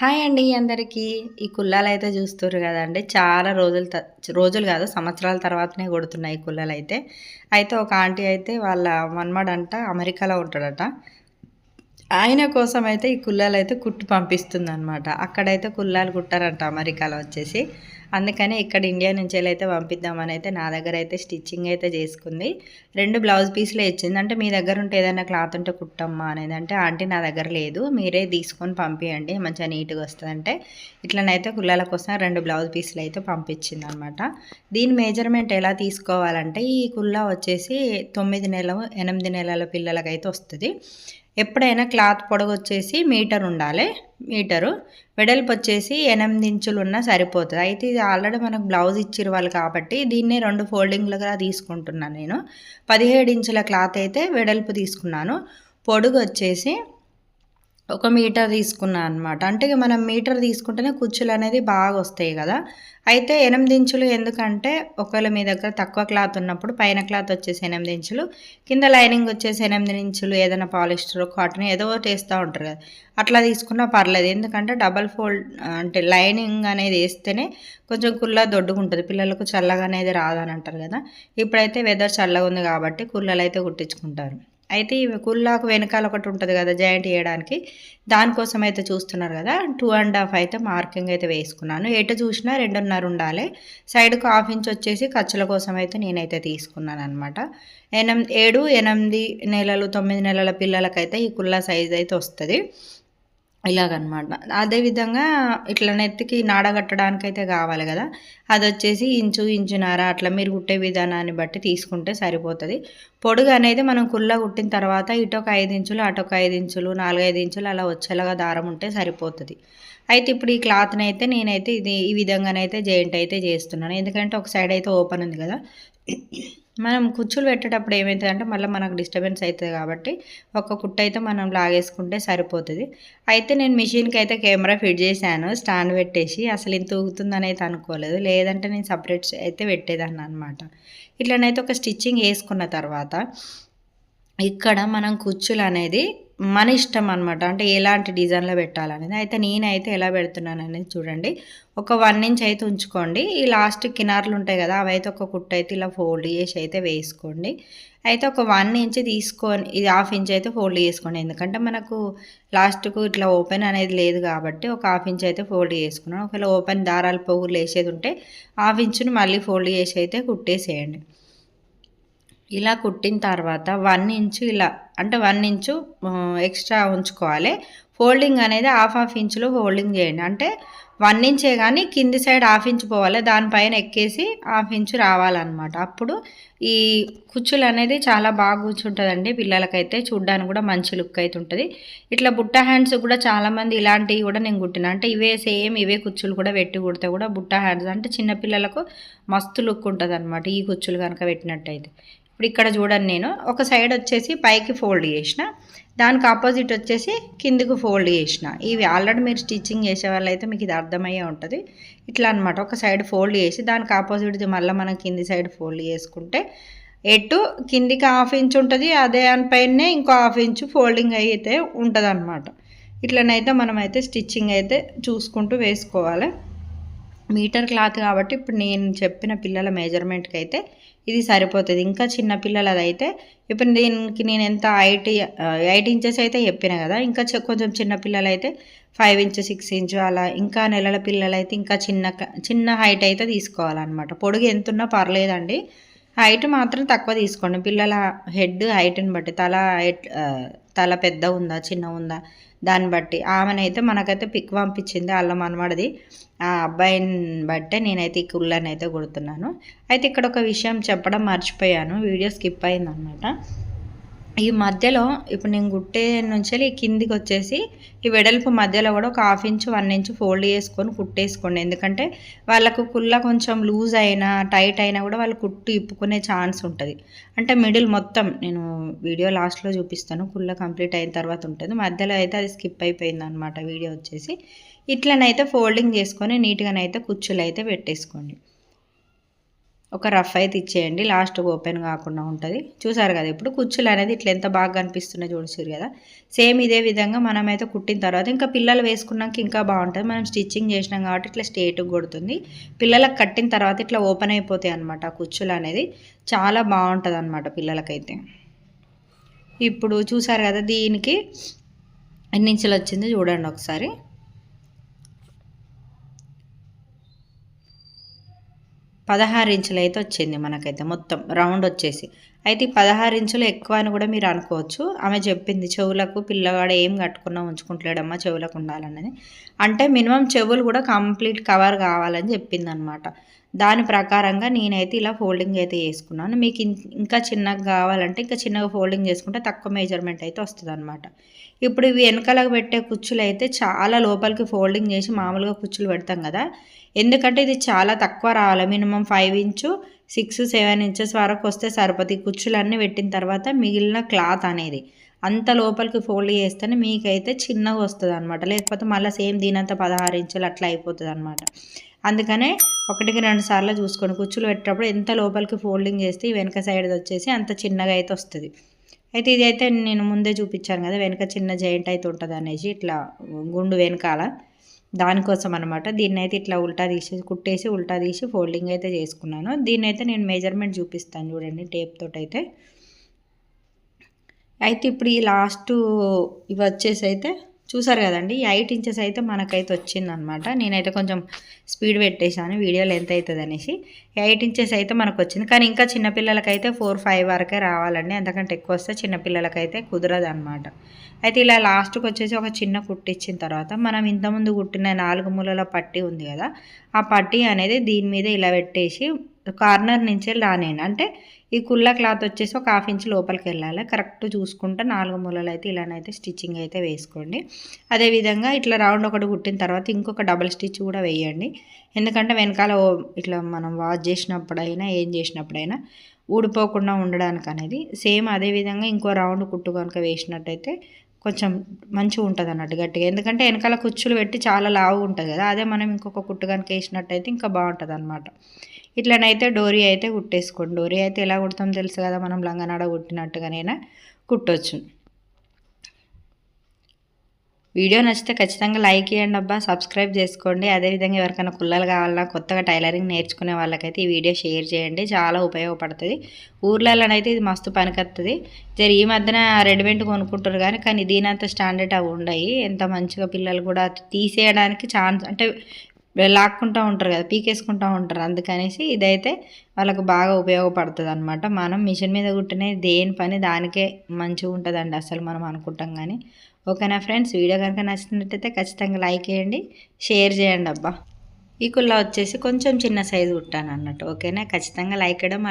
Hi అండి అందరికీ. ఈ కుల్లాలు అయితే చూస్తుర్రు కదండి చాలా రోజులు రోజులు కాదు సంవత్సరాల తర్వాతనే కొడుతున్నాయి ఈ కుల్లాలు అయితే అయితే ఒక ఆంటీ అయితే వాళ్ళ మన్మడంట అమెరికాలో ఉంటాడట. ఆయన కోసం అయితే ఈ కుల్లాలు అయితే కుట్టి పంపిస్తుంది అనమాట అక్కడైతే కుల్లాలు కుట్టారంట అమెరికాలో వచ్చేసి. అందుకని ఇక్కడ ఇండియా నుంచి అయితే పంపిద్దామని అయితే నా దగ్గర అయితే స్టిచ్చింగ్ అయితే చేసుకుంది. రెండు బ్లౌజ్ పీస్లే ఇచ్చింది. అంటే మీ దగ్గర ఉంటే ఏదైనా క్లాత్ ఉంటే కుట్టమ్మా అనేది. అంటే ఆంటీ నా దగ్గర లేదు. మీరే తీసుకొని పంపించండి మంచిగా నీట్గా వస్తుందంటే ఇట్లనైతే కుల్లాల కోసం రెండు బ్లౌజ్ పీస్లు అయితే పంపించింది అనమాట దీని మెజర్మెంట్ ఎలా తీసుకోవాలంటే ఈ కుల్లా వచ్చేసి తొమ్మిది నెలలు ఎనిమిది నెలల పిల్లలకైతే వస్తుంది. ఎప్పుడైనా క్లాత్ పొడవు వచ్చేసి మీటర్ ఉండాలి. మీటరు. వెడల్పు వచ్చేసి ఎనిమిది ఇంచులు ఉన్నా సరిపోతుంది. అయితే ఇది ఆల్రెడీ మనకు బ్లౌజ్ ఇచ్చిరు వాళ్ళు కాబట్టి దీన్ని రెండు ఫోల్డింగ్లుగా తీసుకుంటున్నాను నేను. పదిహేడు ఇంచుల క్లాత్ అయితే వెడల్పు తీసుకున్నాను. పొడుగు వచ్చేసి ఒక మీటర్ తీసుకున్నాను అనమాట అంటే మనం మీటర్ తీసుకుంటేనే కుచ్చులు అనేది బాగా వస్తాయి కదా. అయితే ఎనిమిది ఇంచులు ఎందుకంటే ఒకవేళ మీ దగ్గర తక్కువ క్లాత్ ఉన్నప్పుడు పైన క్లాత్ వచ్చేసి ఎనిమిది ఇంచులు కింద లైనింగ్ వచ్చేసి ఎనిమిది ఇంచులు ఏదైనా పాలిస్టర్ కాటన్ ఏదో ఒకటి వేస్తూ ఉంటారు కదా. అట్లా తీసుకున్నా పర్లేదు. ఎందుకంటే డబల్ ఫోల్డ్ అంటే లైనింగ్ అనేది వేస్తేనే కొంచెం కుల్ల దొడ్డుకుంటుంది పిల్లలకు చల్లగా అనేది రాదని అంటారు కదా. ఇప్పుడైతే వెదర్ చల్లగా ఉంది కాబట్టి కుల్లలు అయితే కుట్టించుకుంటారు. అయితే ఈ కుల్లాకు వెనకాల ఒకటి ఉంటుంది కదా జాయింట్ చేయడానికి. దానికోసం అయితే చూస్తున్నారు కదా టూ అండ్ హాఫ్ అయితే మార్కింగ్ అయితే వేసుకున్నాను. ఎటు చూసినా రెండున్నర ఉండాలి. సైడ్కు హాఫ్ ఇంచ్ వచ్చేసి ఖర్చుల కోసం అయితే నేనైతే తీసుకున్నాను అనమాట ఎనిమిది ఏడు ఎనిమిది నెలలు తొమ్మిది నెలల పిల్లలకైతే ఈ కుల్లా సైజ్ అయితే వస్తుంది. ఇలాగనమాట. అదేవిధంగా ఇట్లా నెత్తికి నాడగట్టడానికైతే కావాలి కదా. అది వచ్చేసి ఇంచు ఇంచున్నర అట్లా మీరు కుట్టే విధానాన్ని బట్టి తీసుకుంటే సరిపోతుంది. పొడుగు అనేది మనం కుల్ల కుట్టిన తర్వాత ఇటొక ఐదు ఇంచులు అటొక ఐదు ఇంచులు నాలుగైదు ఇంచులు అలా వచ్చేలాగా దారం ఉంటే సరిపోతుంది. అయితే ఇప్పుడు ఈ క్లాత్ని అయితే నేనైతే ఇది ఈ విధంగానైతే జాయింట్ అయితే చేస్తున్నాను. ఎందుకంటే ఒక సైడ్ అయితే ఓపెన్ ఉంది కదా. మనం కుచ్చులు పెట్టేటప్పుడు ఏమవుతుందంటే మళ్ళీ మనకు డిస్టర్బెన్స్ అవుతుంది కాబట్టి ఒక కుట్ట అయితే మనం లాగేసుకుంటే సరిపోతుంది. అయితే నేను మిషన్కి అయితే కెమెరా ఫిట్ చేశాను స్టాండ్ పెట్టేసి అసలు ఇంత ఊగుతుందని అయితే అనుకోలేదు. లేదంటే నేను సపరేట్ అయితే పెట్టేదాన్ని అనమాట ఇట్లనైతే ఒక స్టిచ్చింగ్ వేసుకున్న తర్వాత ఇక్కడ మనం కుచ్చులు అనేది మన ఇష్టం అనమాట అంటే ఎలాంటి డిజైన్లో పెట్టాలనేది. అయితే నేనైతే ఎలా పెడుతున్నాను అనేది చూడండి. ఒక వన్ ఇంచ్ అయితే ఉంచుకోండి. ఈ లాస్ట్ కినార్లు ఉంటాయి కదా అవి అయితే ఒక కుట్టు అయితే ఇలా ఫోల్డ్ చేసి అయితే వేసుకోండి. అయితే ఒక వన్ ఇంచ్ తీసుకొని ఇది హాఫ్ ఇంచ్ అయితే ఫోల్డ్ చేసుకోండి. ఎందుకంటే మనకు లాస్ట్కు ఇట్లా ఓపెన్ అనేది లేదు కాబట్టి ఒక హాఫ్ ఇంచ్ అయితే ఫోల్డ్ చేసుకున్నాను. ఒకవేళ ఓపెన్ దారాలు పొగులు వేసేది ఉంటే హాఫ్ ఇంచుని మళ్ళీ ఫోల్డ్ చేసి అయితే కుట్టేసేయండి. ఇలా కుట్టిన తర్వాత వన్ ఇంచు ఇలా అంటే వన్ ఇంచు ఎక్స్ట్రా ఉంచుకోవాలి. ఫోల్డింగ్ అనేది హాఫ్ హాఫ్ ఇంచులో ఫోల్డింగ్ చేయండి. అంటే వన్ ఇంచే కానీ కింది సైడ్ హాఫ్ ఇంచ్ పోవాలి. దానిపైన ఎక్కేసి హాఫ్ ఇంచు రావాలన్నమాట. అప్పుడు ఈ కుచ్చులు అనేది చాలా బాగా కూర్చుంటుందండి పిల్లలకైతే. చూడ్డానికి కూడా మంచి లుక్ అయితే ఉంటుంది. ఇట్లా బుట్ట హ్యాండ్స్ కూడా చాలామంది ఇలాంటివి కూడా నేను కుట్టిన. అంటే ఇవే సేమ్ ఇవే కుచ్చులు కూడా పెట్టి కుడితే కూడా బుట్ట హ్యాండ్స్ అంటే చిన్నపిల్లలకు మస్తు లుక్ ఉంటుంది అనమాట ఈ కుచ్చులు కనుక పెట్టినట్టయితే. ఇప్పుడు ఇక్కడ చూడండి నేను. ఒక సైడ్ వచ్చేసి పైకి ఫోల్డ్ చేసిన. దానికి ఆపోజిట్ వచ్చేసి కిందికి ఫోల్డ్ చేసిన. ఇవి ఆల్రెడీ మీరు స్టిచ్చింగ్ చేసే వాళ్ళైతే మీకు ఇది అర్థమయ్యే ఉంటుంది. ఇట్లా అనమాట ఒక సైడ్ ఫోల్డ్ చేసి దానికి ఆపోజిట్ది మళ్ళీ మనం కింది సైడ్ ఫోల్డ్ చేసుకుంటే ఎటు కిందికి హాఫ్ ఇంచ్ ఉంటుంది అదే దానిపైనే ఇంకో హాఫ్ ఇంచు ఫోల్డింగ్ అయితే ఉంటుంది అనమాట ఇట్లనైతే మనమైతే స్టిచ్చింగ్ అయితే చూసుకుంటూ వేసుకోవాలి. మీటర్ క్లాత్ కాబట్టి ఇప్పుడు నేను చెప్పిన పిల్లల మెజర్మెంట్కి అయితే ఇది సరిపోతుంది. ఇంకా చిన్న పిల్లలదైతే ఇప్పుడు దీనికి నేను ఎంత ఎయిట్ ఎయిట్ ఇంచెస్ అయితే చెప్పిన కదా ఇంకా కొంచెం చిన్న పిల్లలైతే ఫైవ్ ఇంచ్ సిక్స్ ఇంచ్ అలా ఇంకా నెలల పిల్లలైతే ఇంకా చిన్న చిన్న హైట్ అయితే తీసుకోవాలన్నమాట. పొడుగు ఎంత ఉన్నా పర్లేదండి. హైట్ మాత్రం తక్కువ తీసుకోండి. పిల్లల హెడ్ హైట్ని బట్టి తల తల పెద్ద ఉందా చిన్న ఉందా? దాన్ని బట్టి. ఆమెనైతే మనకైతే పిక్ పంపించింది వాళ్ళ మనమడిది ఆ అబ్బాయిని బట్టే నేనైతే ఈ కుళ్ళని అయితే కుడుతున్నాను. అయితే ఇక్కడ ఒక విషయం చెప్పడం మర్చిపోయాను. వీడియో స్కిప్ అయిందనమాట. ఈ మధ్యలో ఇప్పుడు నేను గుట్టే నుంచి కిందికి వచ్చేసి ఈ వెడల్పు మధ్యలో కూడా ఒక half inch one inch fold చేసుకొని కుట్టేసుకోండి. ఎందుకంటే వాళ్ళకు కుల్ల కొంచెం లూజ్ అయినా టైట్ అయినా కూడా వాళ్ళు కుట్టు ఇప్పుకునే ఛాన్స్ ఉంటుంది. అంటే మిడిల్ మొత్తం నేను వీడియో లాస్ట్లో చూపిస్తాను. కుల్ల కంప్లీట్ అయిన తర్వాత ఉంటుంది. మధ్యలో అయితే అది స్కిప్ అయిపోయింది అనమాట వీడియో వచ్చేసి ఇట్లనైతే ఫోల్డింగ్ చేసుకొని నీట్గానైతే కుచ్చులు అయితే పెట్టేసుకోండి. ఒక రఫ్ అయితే ఇచ్చేయండి. లాస్ట్ ఓపెన్ కాకుండా ఉంటుంది. చూసారు కదా ఇప్పుడు కుచ్చులు అనేది ఇట్లా ఎంత బాగా కనిపిస్తున్నాయి చూసారు కదా. సేమ్ ఇదే విధంగా మనమైతే కుట్టిన తర్వాత ఇంకా పిల్లలు వేసుకున్నాక ఇంకా బాగుంటుంది. మనం స్టిచ్చింగ్ చేసినాం కాబట్టి ఇట్లా స్టేట్గా కొడుతుంది. పిల్లలకు కట్టిన తర్వాత ఇట్లా ఓపెన్ అయిపోతాయి అనమాట కుచ్చులు అనేది. చాలా బాగుంటుంది అనమాట పిల్లలకైతే. ఇప్పుడు చూసారు కదా దీనికి ఎన్ని ఇంచులు చూడండి ఒకసారి. పదహారు ఇంచులు అయితే వచ్చింది మనకైతే మొత్తం రౌండ్ వచ్చేసి. అయితే ఈ పదహారు ఇంచులు ఎక్కువ అని కూడా మీరు అనుకోవచ్చు. ఆమె చెప్పింది చెవులకు పిల్లవాడు ఏం కట్టుకున్నా ఉంచుకుంటలేడమ్మా చెవులకు ఉండాలన్నది. అంటే మినిమం చెవులు కూడా కంప్లీట్ కవర్ కావాలని చెప్పింది అనమాట దాని ప్రకారంగా నేనైతే ఇలా ఫోల్డింగ్ అయితే చేసుకున్నాను. మీకు ఇంకా చిన్నగా కావాలంటే ఇంకా చిన్నగా ఫోల్డింగ్ చేసుకుంటే తక్కువ మెజర్మెంట్ అయితే వస్తుంది అనమాట ఇప్పుడు ఇవి వెనకాలకు పెట్టే కుచ్చులు అయితే చాలా లోపలికి ఫోల్డింగ్ చేసి మామూలుగా కుచ్చులు పెడతాం కదా. ఎందుకంటే ఇది చాలా తక్కువ రావాలి. Minimum five inch six seven inches వరకు వస్తే సరిపోతుంది. కుచ్చులన్నీ పెట్టిన తర్వాత మిగిలిన క్లాత్ అనేది. అంత లోపలికి ఫోల్డ్ చేస్తేనే మీకైతే చిన్నగా వస్తుంది అనమాట లేకపోతే మళ్ళీ సేమ్ దీనంతా పదహారు ఇంచులు అట్లా అయిపోతుంది అనమాట అందుకనే ఒకటికి రెండు సార్లు చూసుకొని కుచ్చులు పెట్టేటప్పుడు ఎంత లోపలికి ఫోల్డింగ్ చేస్తే వెనక సైడ్ వచ్చేసి అంత చిన్నగా అయితే వస్తుంది. అయితే ఇది అయితే నేను ముందే చూపించాను కదా వెనక చిన్న జాయింట్ అయితే ఉంటుంది అనేసి ఇట్లా గుండు వెనకాల దానికోసం అనమాట దీన్ని అయితే ఇట్లా ఉల్టా తీసి కుట్టేసి ఉల్టా తీసి ఫోల్డింగ్ అయితే చేసుకున్నాను. దీన్ని అయితే నేను మెజర్మెంట్ చూపిస్తాను చూడండి టేప్ తోటి అయితే ఇప్పుడు ఈ లాస్ట్ ఇవి వచ్చేసి అయితే చూసారు కదండి ఎయిట్ ఇంచెస్ అయితే మనకైతే వచ్చిందనమాట. నేనైతే కొంచెం స్పీడ్ పెట్టేశాను వీడియోలో ఎంత అవుతుంది అనేసి. ఎయిట్ ఇంచెస్ అయితే మనకు వచ్చింది. కానీ ఇంకా చిన్నపిల్లలకైతే ఫోర్ ఫైవ్ వరకే రావాలండి. అంతకంటే ఎక్కువ వస్తే చిన్నపిల్లలకైతే కుదరదు అనమాట అయితే ఇలా లాస్ట్కి వచ్చేసి ఒక చిన్న కుట్టిచ్చిన తర్వాత మనం ఇంతకుముందు కుట్టిన నాలుగు మూలల పట్టి ఉంది కదా ఆ పట్టి అనేది దీని మీద ఇలా పెట్టేసి కార్నర్ నుంచి రానేయండి అంటే ఈ కుల్ల క్లాత్ వచ్చేసి ఒక హాఫ్ ఇంచ్ లోపలికి వెళ్ళాలి. కరెక్ట్ చూసుకుంటే నాలుగు మూలలు అయితే ఇలానైతే స్టిచ్చింగ్ అయితే వేసుకోండి. అదేవిధంగా ఇట్లా రౌండ్ ఒకటి కుట్టిన తర్వాత ఇంకొక డబల్ స్టిచ్ కూడా వేయండి. ఎందుకంటే వెనకాల ఇట్లా మనం వాష్ చేసినప్పుడైనా ఏం చేసినప్పుడైనా ఊడిపోకుండా ఉండడానికి అనేది సేమ్ అదేవిధంగా ఇంకో రౌండ్ కుట్టు కనుక వేసినట్టయితే కొంచెం మంచిగా ఉంటుంది అన్నట్టు గట్టిగా. ఎందుకంటే వెనకాల కుచ్చులు పెట్టి చాలా లావు ఉంటుంది కదా. అదే మనం ఇంకొక కుట్టు కనుక వేసినట్టయితే ఇంకా బాగుంటుంది అనమాట ఇట్లనైతే డోరీ అయితే కుట్టేసుకోండి. డోరీ అయితే ఎలా కుడతాం తెలుసు కదా మనం లంగనాడ కుట్టినట్టుగానైనా కుట్టవచ్చు వీడియో నచ్చితే ఖచ్చితంగా లైక్ చేయండి అబ్బా సబ్స్క్రైబ్ చేసుకోండి. అదేవిధంగా ఎవరికైనా కుల్లలు కావాలన్నా కొత్తగా టైలరింగ్ నేర్చుకునే వాళ్ళకైతే ఈ వీడియో షేర్ చేయండి. చాలా ఉపయోగపడుతుంది. ఊర్లలోనైతే ఇది మస్తు పనికొస్తుంది జరి ఈ మధ్యన రెడీమేడ్ కొనుక్కుంటారు కానీ కానీ దీనంత స్టాండర్డ్ అవి ఉండయి. ఎంత మంచిగా పిల్లలు కూడా తీసేయడానికి ఛాన్స్ అంటే లాక్కుంటూ ఉంటారు కదా పీకేసుకుంటూ ఉంటారు. అందుకనేసి ఇదైతే వాళ్ళకు బాగా ఉపయోగపడుతుంది అనమాట మనం మిషన్ మీద కుట్టిన దేని పని దానికే మంచిగా ఉంటుందండి అసలు మనం అనుకుంటాం కానీ. ఓకేనా ఫ్రెండ్స్? వీడియో కనుక నచ్చినట్టయితే ఖచ్చితంగా లైక్ చేయండి షేర్ చేయండి అబ్బా. ఈ కుల్లా వచ్చేసి కొంచెం చిన్న సైజు కుట్టాను అన్నట్టు. ఓకేనా? ఖచ్చితంగా లైక్ చేయడం